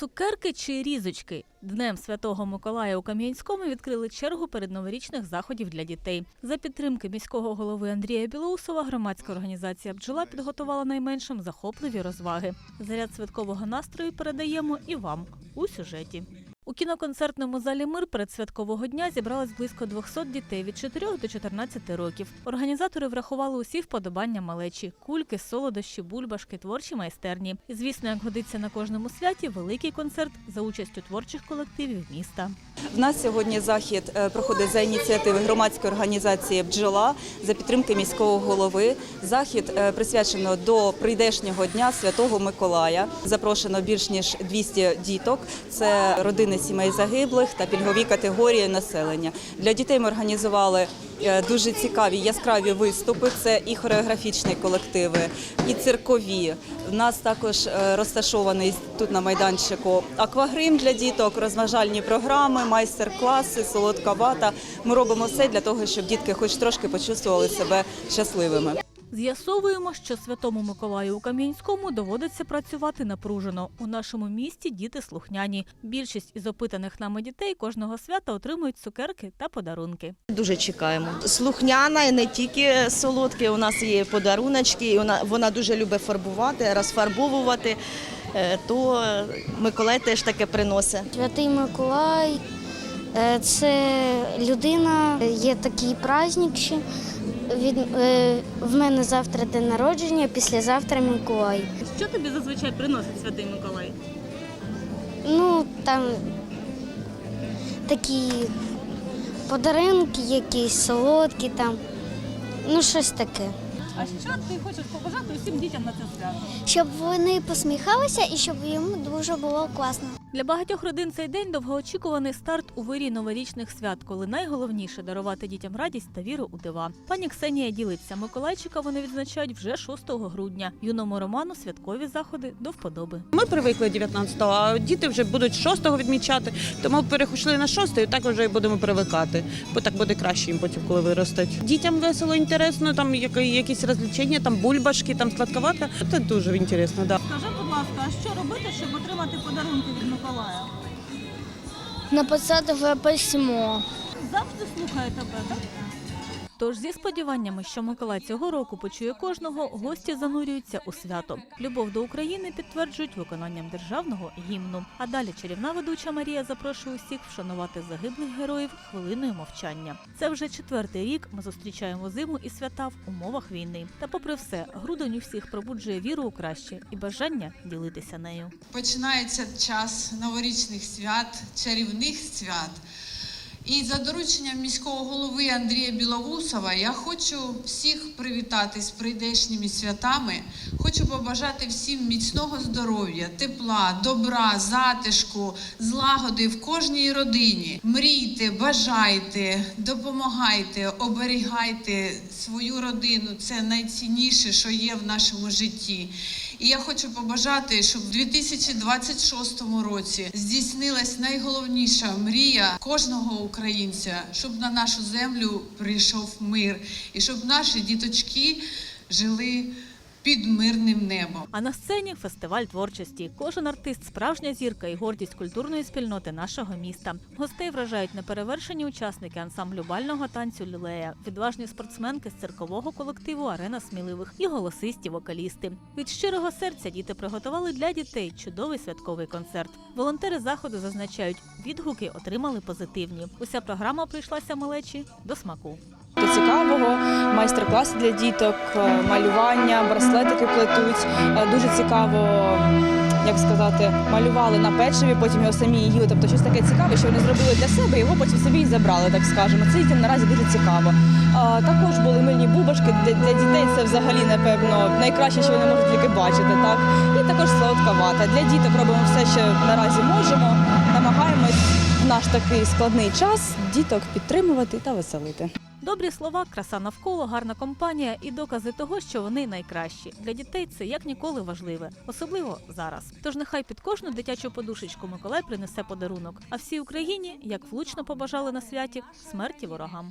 Цукерки чи різочки днем святого Миколая у Кам'янському відкрили чергу перед новорічних заходів для дітей. За підтримки міського голови Андрія Білоусова громадська організація Бджола підготувала найменшим захопливі розваги. Заряд святкового настрою передаємо і вам у сюжеті. У кіноконцертному залі Мир передсвяткового дня зібралось близько 200 дітей від 4 до 14 років. Організатори врахували усі вподобання малечі: кульки, солодощі, бульбашки, творчі майстерні. І, звісно, як годиться на кожному святі, великий концерт за участю творчих колективів міста. В нас сьогодні захід е, проходить за ініціативи громадської організації Бджола за підтримки міського голови. Захід е, присвячено до прийдешнього дня Святого Миколая. Запрошено більш ніж 200 діток. Це родини сімей загиблих та пільгові категорії населення. Для дітей ми організували е, дуже цікаві яскраві виступи. Це і хореографічні колективи, і циркові. У нас також е, розташований тут на майданчику аквагрим для діток, розважальні програми, майстер-класи, солодка вата. Ми робимо все для того, щоб дітки хоч трошки почувствували себе щасливими. З'ясовуємо, що святому Миколаю у Кам'янському доводиться працювати напружено. У нашому місті діти слухняні. Більшість із опитаних нами дітей кожного свята отримують цукерки та подарунки. Дуже чекаємо. Слухняна і не тільки солодкі. У нас є подаруночки. і Вона, вона дуже любить фарбувати, розфарбовувати. Е, То Миколай теж таке приносить. Святий Миколай е, це людина, є такий праздник ще. Від, е, в мене завтра день народження, післязавтра Миколай. Що тобі зазвичай приносить святий Миколай? Ну, там такі подарунки якісь, солодкі там. Ну, щось таке. А що ти хочеш побажати усім дітям на це свято? Щоб вони посміхалися і щоб їм дуже було класно. Для багатьох родин цей день довгоочікуваний старт у вирі новорічних свят, коли найголовніше дарувати дітям радість та віру у дива. Пані Ксенія ділиться, Миколайчика вони відзначають вже 6 грудня. Юному Роману святкові заходи до вподоби. Ми привикли 19-го, а діти вже будуть 6-го відмічати, тому перейшли на 6-й, і так вже і будемо привикати, бо так буде краще їм потім, коли виростуть. Дітям весело, інтересно, там якісь розвлечення, там бульбашки, там сладковато. Це дуже інтересно, да. Скажи, будь ласка, а що робити, щоб отримати подарунки від Миколая? Написати в письмо. Завжди слухає тебе, так? Тож зі сподіваннями, що Миколай цього року почує кожного, гості занурюються у свято. Любов до України підтверджують виконанням державного гімну. А далі чарівна ведуча Марія запрошує усіх вшанувати загиблих героїв хвилиною мовчання. Це вже четвертий рік. Ми зустрічаємо зиму і свята в умовах війни. Та, попри все, грудень у всіх пробуджує віру у краще і бажання ділитися нею. Починається час новорічних свят, чарівних свят. І за дорученням міського голови Андрія Білоусова я хочу всіх привітати з прийдешніми святами. Хочу побажати всім міцного здоров'я, тепла, добра, затишку, злагоди в кожній родині. Мрійте, бажайте, допомагайте, оберігайте свою родину. Це найцінніше, що є в нашому житті. І я хочу побажати, щоб в 2026 році здійснилась найголовніша мрія кожного українця, щоб на нашу землю прийшов мир, і щоб наші діточки жили під мирним небом. А на сцені фестиваль творчості. Кожен артист справжня зірка і гордість культурної спільноти нашого міста. Гостей вражають неперевершені учасники ансамблю бального танцю Лілея, відважні спортсменки з циркового колективу Арена сміливих і голосисті вокалісти. Від щирого серця діти приготували для дітей чудовий святковий концерт. Волонтери заходу зазначають, відгуки отримали позитивні. Уся програма прийшлася малечі до смаку. Цікавого, майстер-класи для діток, е, малювання, браслетики плетуть. Е, Дуже цікаво, як сказати, малювали на печиві, потім його самі їли. Тобто щось таке цікаве, що вони зробили для себе, його потім собі і забрали, так скажемо. Це дітям наразі дуже цікаво. Також були мильні бубашки. Для дітей це взагалі, напевно, найкраще, що вони можуть тільки бачити. Так? І також солодка вата. Для діток робимо все, що наразі можемо. Намагаємось в наш такий складний час діток підтримувати та веселити. Добрі слова, краса навколо, гарна компанія і докази того, що вони найкращі. Для дітей це як ніколи важливе, особливо зараз. Тож нехай під кожну дитячу подушечку Миколай принесе подарунок. А всій Україні, як влучно побажали на святі, смерті ворогам.